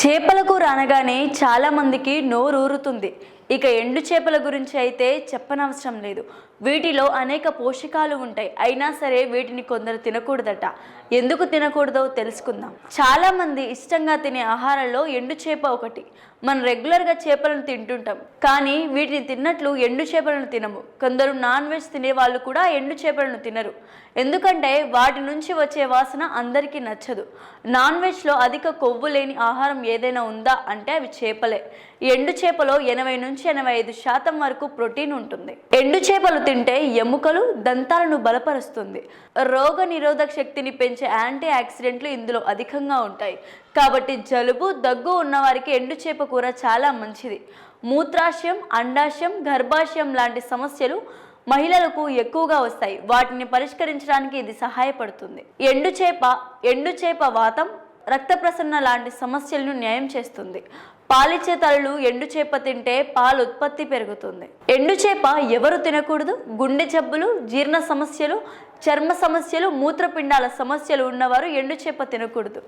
చేపల కూర అనగానే చాలా మందికి నోరూరుతుంది. ఇక ఎండు చేపల గురించి అయితే చెప్పనవసరం లేదు. వీటిలో అనేక పోషకాలు ఉంటాయి. అయినా సరే వీటిని కొందరు తినకూడదట. ఎందుకు తినకూడదో తెలుసుకుందాం. చాలా మంది ఇష్టంగా తినే ఆహారంలో ఎండు చేప ఒకటి. మనం రెగ్యులర్గా చేపలను తింటుంటాం. కానీ వీటిని తిన్నట్లు ఎండు చేపలను తినము. కొందరు నాన్ వెజ్ తినే వాళ్ళు కూడా ఎండు చేపలను తినరు. ఎందుకంటే వాటి నుంచి వచ్చే వాసన అందరికీ నచ్చదు. నాన్ వెజ్లో అధిక కొవ్వు లేని ఆహారం ఏదైనా ఉందా అంటే అవి చేపలే. ఎండు చేపలో ఎనభై నుంచి ఎనభై ఐదు శాతం వరకు ప్రోటీన్ ఉంటుంది. ఎండు చేపలు తింటే ఎముకలు దంతాలను బలపరుస్తుంది. రోగ నిరోధక శక్తిని పెంచే యాంటీ ఆక్సిడెంట్లు ఇందులో అధికంగా ఉంటాయి. కాబట్టి జలుబు దగ్గు ఉన్నవారికి ఎండు చేప కూర చాలా మంచిది. మూత్రాశయం అండాశయం గర్భాశయం లాంటి సమస్యలు మహిళలకు ఎక్కువగా వస్తాయి. వాటిని పరిష్కరించడానికి ఇది సహాయపడుతుంది. ఎండు చేప ఎండు చేప వాతం రక్త ప్రసరణ లాంటి సమస్యలను న్యాయం చేస్తుంది. పాలిచ్చే తలలు ఎండు చేప తింటే పాలు ఉత్పత్తి పెరుగుతుంది. ఎండు చేప ఎవరు తినకూడదు? గుండె జబ్బులు జీర్ణ సమస్యలు చర్మ సమస్యలు మూత్రపిండాల సమస్యలు ఉన్నవారు ఎండు చేప తినకూడదు.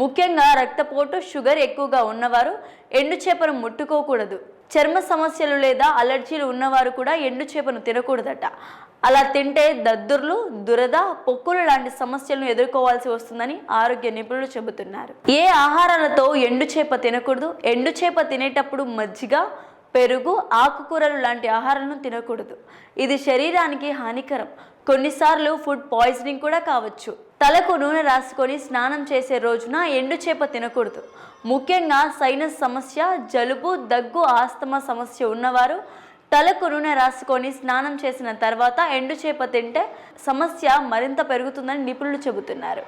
ముఖ్యంగా రక్తపోటు షుగర్ ఎక్కువగా ఉన్నవారు ఎండు చేపను ముట్టుకోకూడదు. చర్మ సమస్యలు లేదా అలర్జీలు ఉన్నవారు కూడా ఎండు చేపను తినకూడదట. అలా తింటే దద్దుర్లు దురద పొక్కులు లాంటి సమస్యలను ఎదుర్కోవాల్సి వస్తుందని ఆరోగ్య నిపుణులు చెబుతున్నారు. ఏ ఆహారాలతో ఎండు చేప తినకూడదు? ఎండు ఎండు చేప తినేటప్పుడు మజ్జిగ పెరుగు ఆకుకూరలు లాంటి ఆహారాలను తినకూడదు. ఇది శరీరానికి హానికరం. కొన్నిసార్లు ఫుడ్ పాయిజనింగ్ కూడా కావచ్చు. తలకు నూనె రాసుకొని స్నానం చేసే రోజున ఎండు చేప తినకూడదు. ముఖ్యంగా సైనస్ సమస్య జలుబు దగ్గు ఆస్తమా సమస్య ఉన్నవారు తలకు నూనె రాసుకొని స్నానం చేసిన తర్వాత ఎండు చేప తింటే సమస్య మరింత పెరుగుతుందని నిపుణులు చెబుతున్నారు.